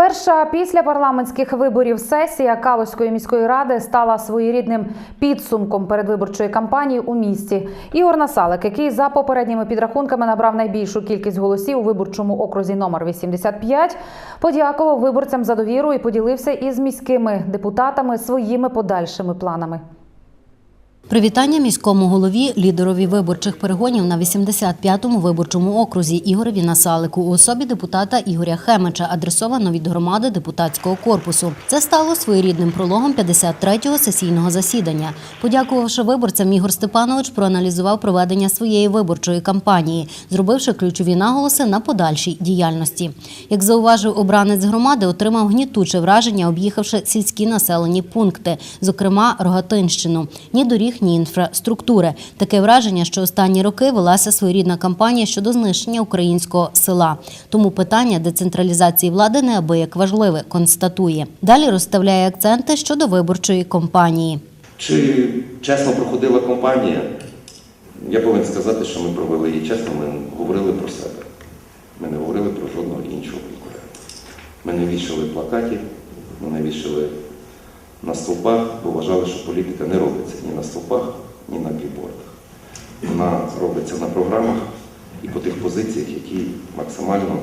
Перша після парламентських виборів сесія Калузької міської ради стала своєрідним підсумком передвиборчої кампанії у місті. Ігор Насалик, який за попередніми підрахунками набрав найбільшу кількість голосів у виборчому окрузі номер 85, подякував виборцям за довіру і поділився із міськими депутатами своїми подальшими планами. Привітання міському голові, лідерові виборчих перегонів на 85-му виборчому окрузі Ігореві Насалику у особі депутата Ігоря Хемича, адресовано від громади депутатського корпусу. Це стало своєрідним прологом 53-го сесійного засідання. Подякувавши виборцям, Ігор Степанович проаналізував проведення своєї виборчої кампанії, зробивши ключові наголоси на подальшій діяльності. Як зауважив обранець громади, отримав гнітуче враження, об'їхавши сільські населені пункти, зокрема Рогатинщину. Ні доріг, ні інфраструктури. Таке враження, що останні роки велася своєрідна кампанія щодо знищення українського села. Тому питання децентралізації влади неабияк важливе, констатує. Далі розставляє акценти щодо виборчої кампанії. Чи чесно проходила кампанія? Я повинен сказати, що ми провели її чесно, ми говорили про себе. Ми не говорили про жодного іншого конкурента. Ми не вішали плакатів, ми не вішали на стовпах, бо вважали, що політика не робиться ні на стовпах, ні на бікбордах. Вона робиться на програмах і по тих позиціях, які максимально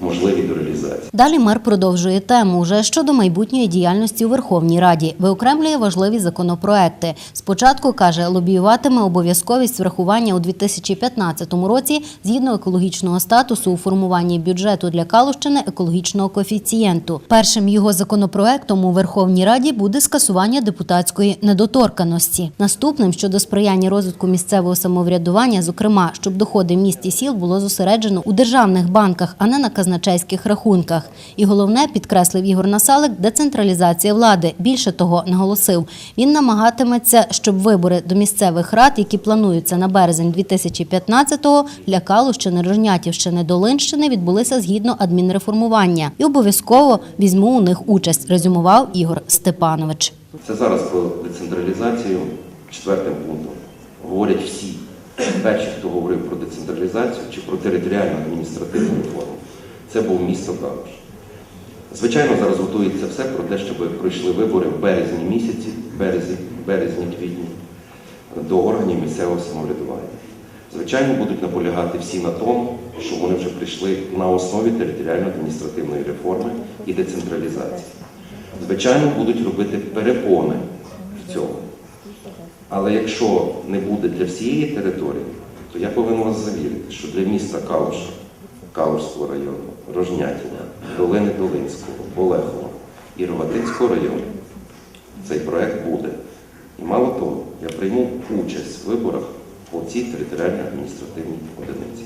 можливі до реалізації. Далі мер продовжує тему вже щодо майбутньої діяльності у Верховній Раді. Виокремлює важливі законопроекти. Спочатку каже, лобіюватиме обов'язковість врахування у 2015 році згідно екологічного статусу у формуванні бюджету для Калущини екологічного коефіцієнту. Першим його законопроектом у Верховній Раді буде скасування депутатської недоторканості. Наступним щодо сприяння розвитку місцевого самоврядування, зокрема, щоб доходи міст і сіл було зосереджено у державних банках, а не на казначейських рахунках. І головне, підкреслив Ігор Насалик, децентралізація влади. Більше того, наголосив, він намагатиметься, щоб вибори до місцевих рад, які плануються на березень 2015-го, для Калущини, Рожнятівщини, Долинщини, відбулися згідно адмінреформування. І обов'язково візьму у них участь, резюмував Ігор Степанович. Це зараз про децентралізацію четвертим пунктом. Говорять всі. Перші, хто говорив про децентралізацію чи про територіальну адміністративну реформу, це був місто Калуш. Звичайно, зараз готується все про те, щоб пройшли вибори в березні місяці, березні, березні квітні до органів місцевого самоврядування. Звичайно, будуть наполягати всі на тому, що вони вже прийшли на основі територіально-адміністративної реформи і децентралізації. Звичайно, будуть робити перепони в цьому. Але якщо не буде для всієї території, то я повинен вас завірити, що для міста Калуша, Калушського району, Рожнятіна, Долини Долинського, Болехова і Рогатинського району цей проект буде. І мало того, я прийму участь в виборах по цій територіальній адміністративній одиниці.